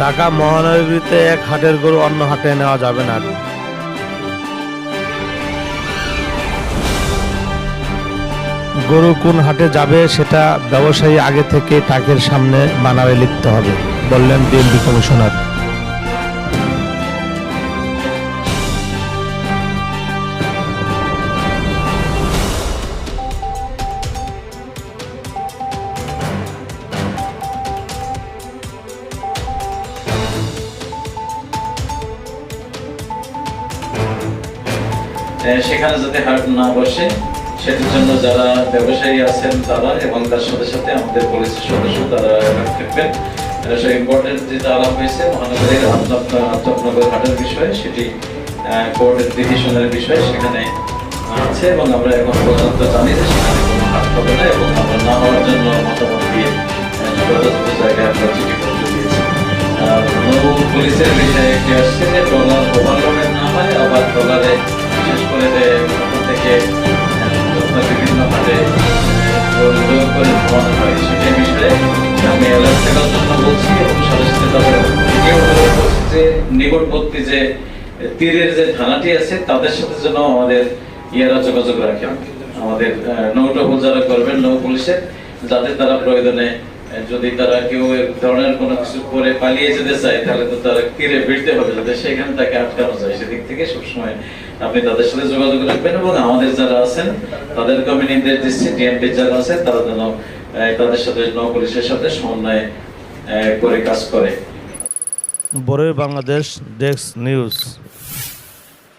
ঢাকা মহানগরীতে এক হাটের গরু অন্য হাটে নেওয়া যাবে না। গরু কোন হাটে যাবে সেটা ব্যবসায়ী আগে থেকে টাকের সামনে বানাবে লিখতে হবে, বললেন বিএনপি কমিশনার। সেখানে যাতে হাট না বসে, সেটির জন্য যারা ব্যবসায়ী আছেন তারা এবং তার সাথে সাথে আমাদের পুলিশের সদস্য তারা থাকবেন। এটা সব ইম্পর্টেন্ট যেটা আলাপ হয়েছে আন্তনগর হাটের বিষয়ে, সেটি কোর্টের ডিসিশনের বিষয় সেখানে আছে এবং আমরা এখন পর্যন্ত জানি যে সেখানে কোনো হাট হবে না এবং আমরা না হওয়ার জন্য মতামত দিয়ে যথাযথ জায়গায় আমরা চিঠিপত্র দিয়েছি। পুলিশের বিষয়ে কি আসছে যে ডলার না হয় আবার যোগাযোগ তারা তারা ভিড়তে হবে, যাতে সেখানে তাকে আটকানো যায়। সেদিক থেকে সবসময় আপনি তাদের সাথে যোগাযোগ রাখবেন এবং আমাদের যারা আছেন, তাদেরকে আমি নির্দেশ দিচ্ছি যারা আছে, তারা যেন তাদের সাথে নৌ পুলিশের সাথে সমন্বয় করে কাজ করে। বড়ই বাংলাদেশ ডেস্ক নিউজ।